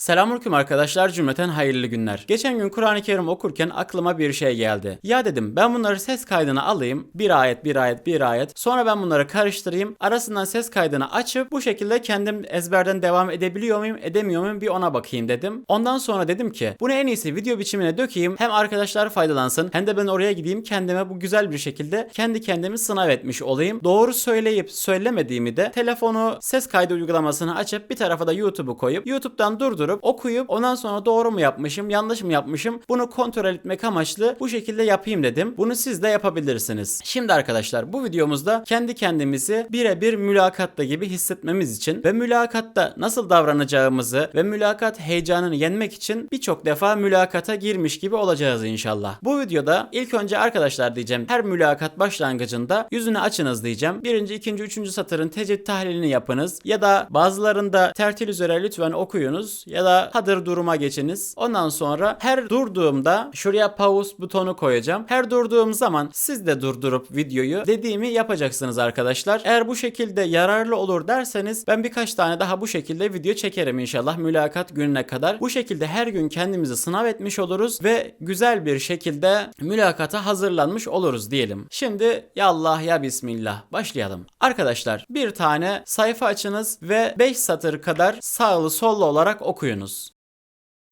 Selamünaleyküm arkadaşlar cümleten hayırlı günler. Geçen gün Kur'an-ı Kerim okurken aklıma bir şey geldi. Ya dedim ben bunları ses kaydına alayım. Bir ayet bir ayet bir ayet. Sonra ben bunları karıştırayım. Arasından ses kaydını açıp bu şekilde kendim ezberden devam edebiliyor muyum edemiyor muyum bir ona bakayım dedim. Ondan sonra dedim ki bunu en iyisi video biçimine dökeyim. Hem arkadaşlar faydalansın hem de ben oraya gideyim kendime bu güzel bir şekilde kendi kendimi sınav etmiş olayım. Doğru söyleyip söylemediğimi de telefonu ses kaydı uygulamasını açıp bir tarafa da YouTube'u koyup YouTube'dan durdurup okuyup ondan sonra doğru mu yapmışım yanlış mı yapmışım bunu kontrol etmek amaçlı bu şekilde yapayım dedim. Bunu siz de yapabilirsiniz. Şimdi arkadaşlar bu videomuzda kendi kendimizi birebir mülakatta gibi hissetmemiz için ve mülakatta nasıl davranacağımızı ve mülakat heyecanını yenmek için birçok defa mülakata girmiş gibi olacağız inşallah. Bu videoda ilk önce arkadaşlar diyeceğim her mülakat başlangıcında yüzünü açınız diyeceğim. Birinci, ikinci, üçüncü satırın tecrit tahlilini yapınız ya da bazılarında tertil üzere lütfen okuyunuz ya da hadır duruma geçiniz. Ondan sonra her durduğumda şuraya pause butonu koyacağım. Her durduğum zaman siz de durdurup videoyu dediğimi yapacaksınız arkadaşlar. Eğer bu şekilde yararlı olur derseniz ben birkaç tane daha bu şekilde video çekerim inşallah mülakat gününe kadar. Bu şekilde her gün kendimizi sınav etmiş oluruz ve güzel bir şekilde mülakata hazırlanmış oluruz diyelim. Şimdi ya Allah ya Bismillah başlayalım. Arkadaşlar bir tane sayfa açınız ve 5 satır kadar sağlı sollu olarak okuyunuz.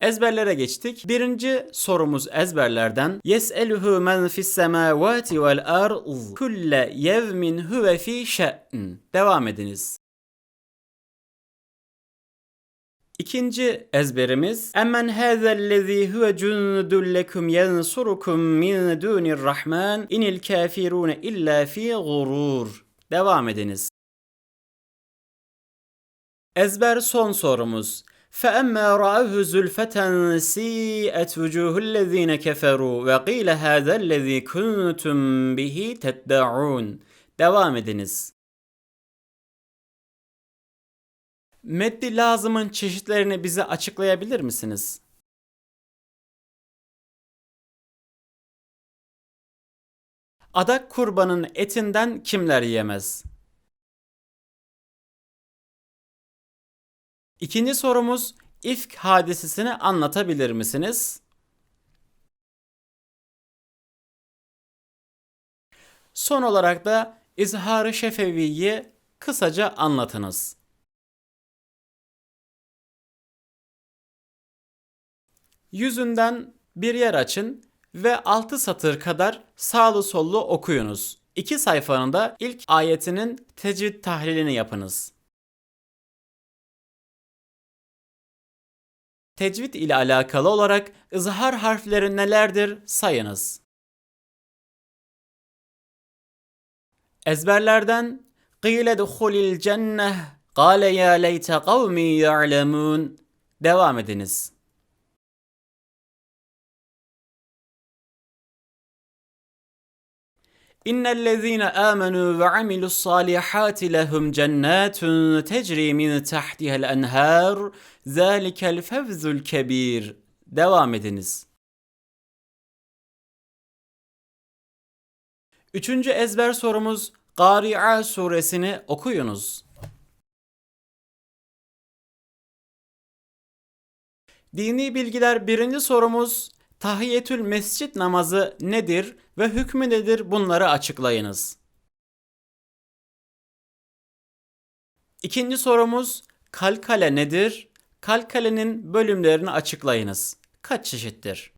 Ezberlere geçtik. Birinci sorumuz ezberlerden. Yes'eluhu men fis semavati vel ard kulle yevmin huve fi. Devam ediniz. İkinci ezberimiz Emmen hâzellezî huve cundun lekum yensurukum min dûnir rahman inil kafirûne illa fî gurur. Devam ediniz. Ezber son sorumuz. فأما رأوه زلفة سيئت وجوه الذين كفروا وقيل هذا الذي كنتم به تدعون Devam ediniz. Meddi lazımın çeşitlerini bize açıklayabilir misiniz? Adak kurbanın etinden kimler yemez? İkinci sorumuz ifk hadisesini anlatabilir misiniz? Son olarak da İzhar-ı Şefevi'yi kısaca anlatınız. Yüzünden bir yer açın ve 6 satır kadar sağlı sollu okuyunuz. İki sayfanın da ilk ayetinin tecvid tahlilini yapınız. Tecvid ile alakalı olarak ızhar harfleri nelerdir sayınız. Ezberlerden قِيلَ دُخُلِ الْجَنَّةِ قَالَ يَا لَيْتَ قَوْمِي يَعْلَمُونَ Devam ediniz. İnnellezîne âmenû ve amilussâlihâti lehum cennâtun tecrî min tahtihel enhâr zâlikel fevzul kebîr. Devam ediniz. Üçüncü ezber sorumuz Gari'a suresini okuyunuz. Dini bilgiler birinci sorumuz Tahiyetül mescit namazı nedir ve hükmü nedir bunları açıklayınız. İkinci sorumuz kalkale nedir? Kalkalenin bölümlerini açıklayınız. Kaç çeşittir?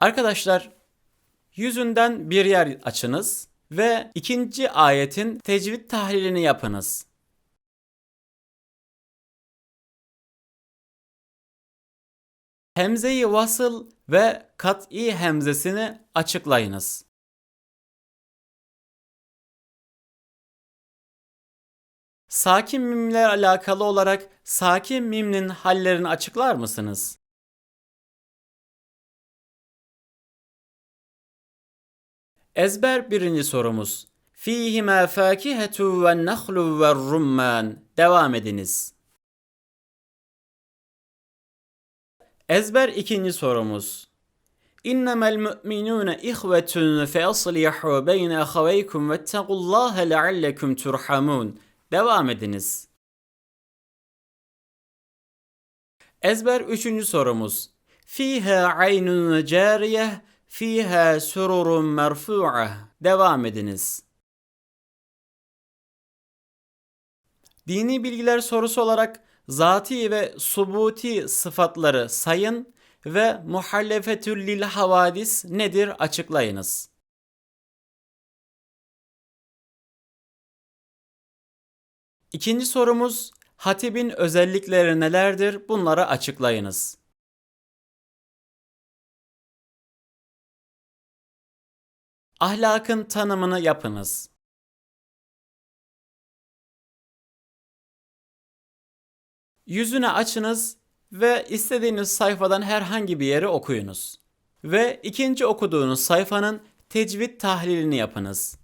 Arkadaşlar yüzünden bir yer açınız ve ikinci ayetin tecvid tahlilini yapınız. Hemze-i vasıl ve kat'i hemzesini açıklayınız. Sakin mimler alakalı olarak sakin mimnin hallerini açıklar mısınız? Ezber birinci sorumuz. Fihima fakihetu ve nahlu ve rumman. Devam ediniz. Ezber ikinci sorumuz. İnnemel mu'minûne ihvetun fe aslihu beyne ahaveykum vettegullâhe leallekum turhamun. Devam ediniz. Ezber üçüncü sorumuz. Fiha aynun cariyeh, fiha sururun merfu'ah. Devam ediniz. Dini bilgiler sorusu olarak zati ve subuti sıfatları sayın ve muhallefetül lil havadis nedir açıklayınız. İkinci sorumuz hatibin özellikleri nelerdir? Bunları açıklayınız. Ahlakın tanımını yapınız. Yüzüne açınız ve istediğiniz sayfadan herhangi bir yeri okuyunuz. Ve ikinci okuduğunuz sayfanın tecvid tahlilini yapınız.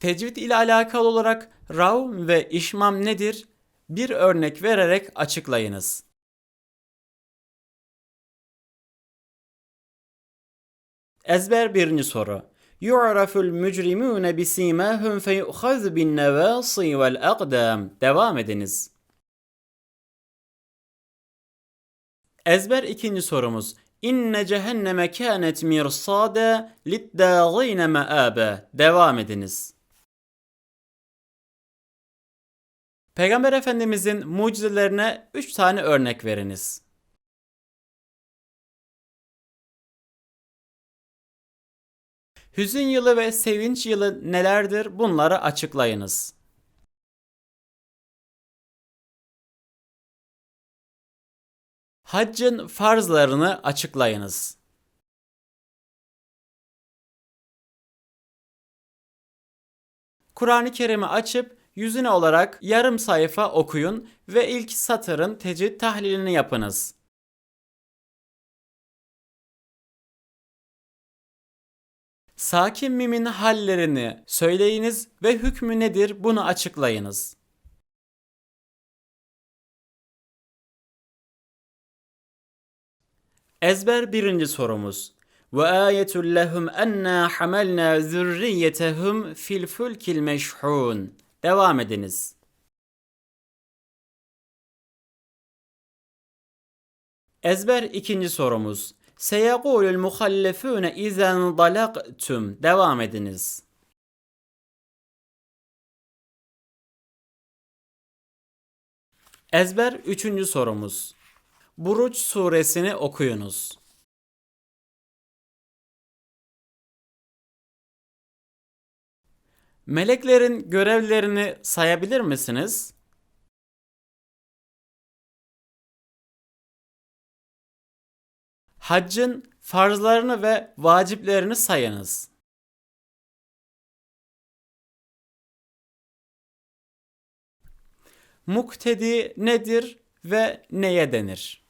Tecvid ile alakalı olarak ravm ve işmam nedir? Bir örnek vererek açıklayınız. Ezber birinci soru. Yu'raful mücrimune bisimahum feyu'khaz bin nevasi vel akdam. Devam ediniz. Ezber ikinci sorumuz. İnne cehenneme kânet mirsâde liddâgîne meâbe. Devam ediniz. Peygamber Efendimizin mucizelerine 3 tane örnek veriniz. Hüzün yılı ve sevinç yılı nelerdir? Bunları açıklayınız. Haccın farzlarını açıklayınız. Kur'an-ı Kerim'i açıp yüzüne olarak yarım sayfa okuyun ve ilk satırın tecvid tahlilini yapınız. Sakin mimin hallerini söyleyiniz ve hükmü nedir bunu açıklayınız. Ezber birinci sorumuz. Ve ayetul lehum enna hamalna zürriyetehum fil fulkil meşhun. Devam ediniz. Ezber ikinci sorumuz. Seyekulul muhallefune izen dalaktum. Devam ediniz. Ezber üçüncü sorumuz. Buruç suresini okuyunuz. Meleklerin görevlerini sayabilir misiniz? Haccın farzlarını ve vaciplerini sayınız. Muktedi nedir ve neye denir?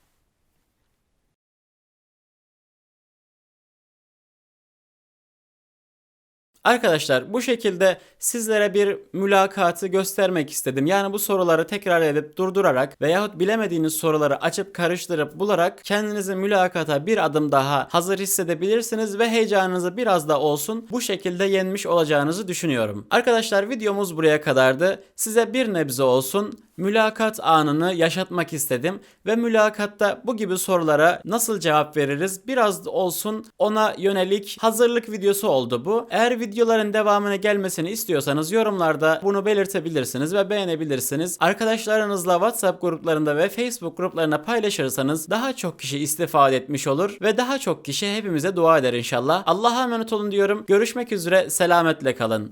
Arkadaşlar bu şekilde sizlere bir mülakatı göstermek istedim. Yani bu soruları tekrar edip durdurarak veyahut bilemediğiniz soruları açıp karıştırıp bularak kendinizi mülakata bir adım daha hazır hissedebilirsiniz ve heyecanınızı biraz da olsun bu şekilde yenmiş olacağınızı düşünüyorum. Arkadaşlar videomuz buraya kadardı. Size bir nebze olsun mülakat anını yaşatmak istedim ve mülakatta bu gibi sorulara nasıl cevap veririz biraz olsun ona yönelik hazırlık videosu oldu bu. Eğer videoların devamını gelmesini istiyorsanız yorumlarda bunu belirtebilirsiniz ve beğenebilirsiniz. Arkadaşlarınızla WhatsApp gruplarında ve Facebook gruplarına paylaşırsanız daha çok kişi istifade etmiş olur ve daha çok kişi hepimize dua eder inşallah. Allah'a emanet olun diyorum. Görüşmek üzere. Selametle kalın.